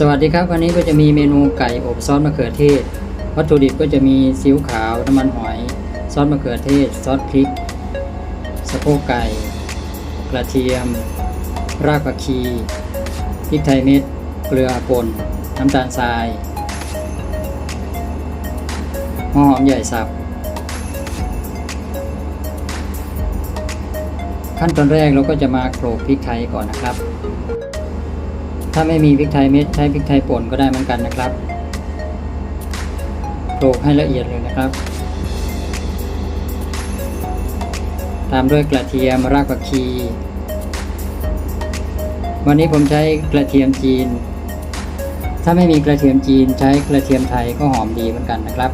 สวัสดีครับ วันนี้ก็จะมีเมนูไก่อบซอสมะเขือเทศ วัตถุดิบก็จะมีซีอิ๊วขาวน้ำมันหอย ซอสมะเขือเทศ ซอสพริก สะโพกไก่ กระเทียม รากผักชีพริกไทยเม็ด เกลือป่น น้ำตาลทรายหัวหอมใหญ่สับ ขั้นตอนแรกเราก็จะมาโขลกพริกไทยก่อนนะครับ ถ้าไม่มีพริกไทยเม็ดใช้พริกไทยป่นก็ได้เหมือนกันนะครับโขลกให้ละเอียดเลยนะครับ ตามด้วยกระเทียมรากผักชี วันนี้ผมใช้กระเทียมจีน ถ้าไม่มีกระเทียมจีนใช้กระเทียมไทยก็หอมดีเหมือนกันนะครับ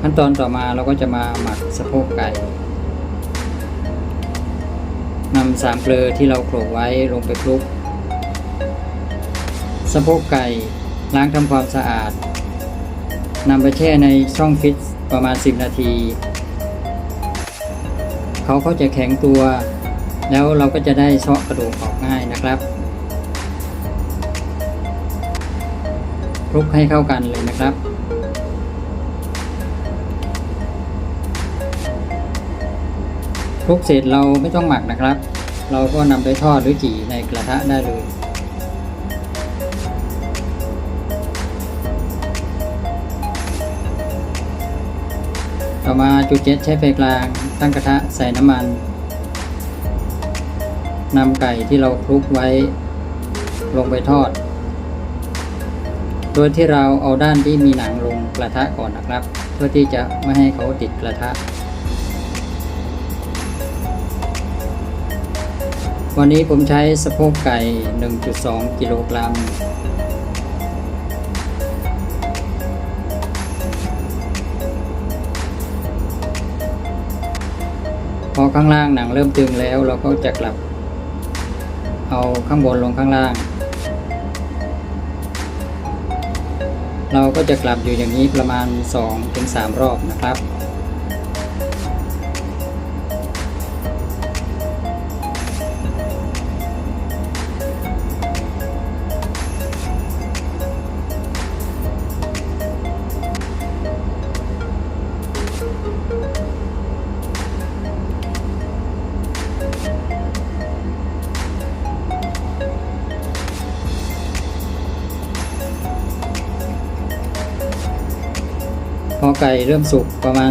ขั้นตอนต่อมาเราก็จะมาหมักสะโพกไก่ นำสามเกลือที่เราโขลกไว้ลงไปคลุก สะโพกไก่ล้างทำความสะอาดนำไปแช่ในช่องฟิตประมาณ 10 นาที เขาก็จะแข็งตัว แล้วเราก็จะได้เซาะกระดูกออกง่ายนะครับคลุกให้เข้ากันเลยนะครับ คลุกเสร็จเราไม่ต้องหมักนะครับ เราก็นำไปทอดหรือจี่ในกระทะได้เลยต่อมาจุดเจ็ดใช้ไฟกลางตั้งกระทะใส่น้ำมันนำไก่ที่เราคลุกไว้ ลงไปทอด โดยที่เราเอาด้านที่มีหนังลงกระทะก่อนนะครับ เพื่อที่จะไม่ให้เขาติดกระทะ วันนี้ผมใช้สะโพกไก่ 1.2 กิโลกรัม พอข้างล่างหนังเริ่มตึงแล้วเราก็จะกลับ เอาข้างบนลงข้างล่าง เราก็จะกลับอยู่อย่างนี้ประมาณ 2-3 รอบนะครับ อไก่เริ่มสุกประมาณ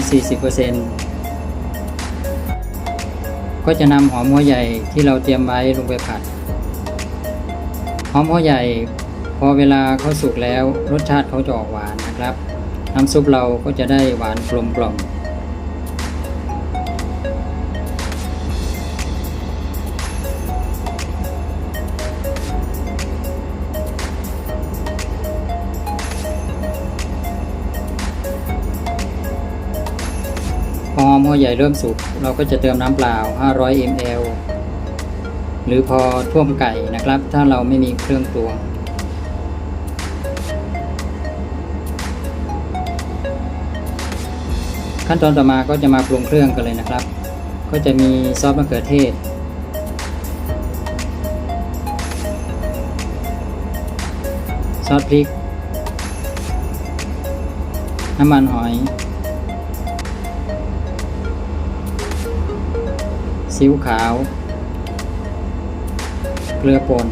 30-40%ก็จะนำหอมหัวใหญ่ที่เราเตรียมไว้ลงไปผัด หอมหัวใหญ่พอเวลาเขาสุกแล้วรสชาติเขาจะออกหวานนะครับ น้ำซุปเราก็จะได้หวานกลมกล่อม พอหม้อใหญ่เริ่มสุกเราก็จะเติมน้ำเปล่า 500 ml หรือพอท่วมไก่นะครับ ถ้าเราไม่มีเครื่องตวง ขั้นตอนต่อมาก็จะมาปรุงเครื่องกันเลยนะครับ ก็จะมีซอสมะเขือเทศ ซอสพริก น้ำมันหอย ซีอิ๊วขาว เกลือป่น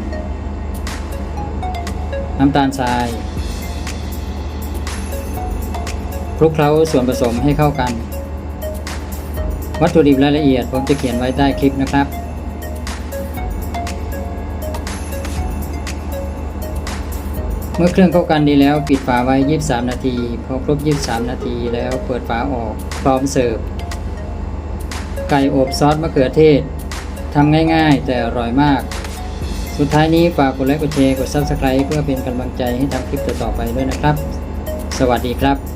น้ำตาลทรายคลุกเคล้าส่วนผสมให้เข้ากัน วัตถุดิบรายละเอียดผมจะเขียนไว้ใต้คลิปนะครับ เมื่อเครื่องเข้ากันดีแล้วปิดฝาไว้ 23 นาที พอครบ 23 นาทีแล้วเปิดฝาออกพร้อมเสิร์ฟ ไก่อบซอสมะเขือเทศทำง่ายๆ แต่อร่อยมาก สุดท้ายนี้ฝากกดไลค์กดแชร์กด Subscribe เพื่อเป็นกำลังใจให้ทำคลิปต่อๆไปด้วยนะครับ สวัสดีครับ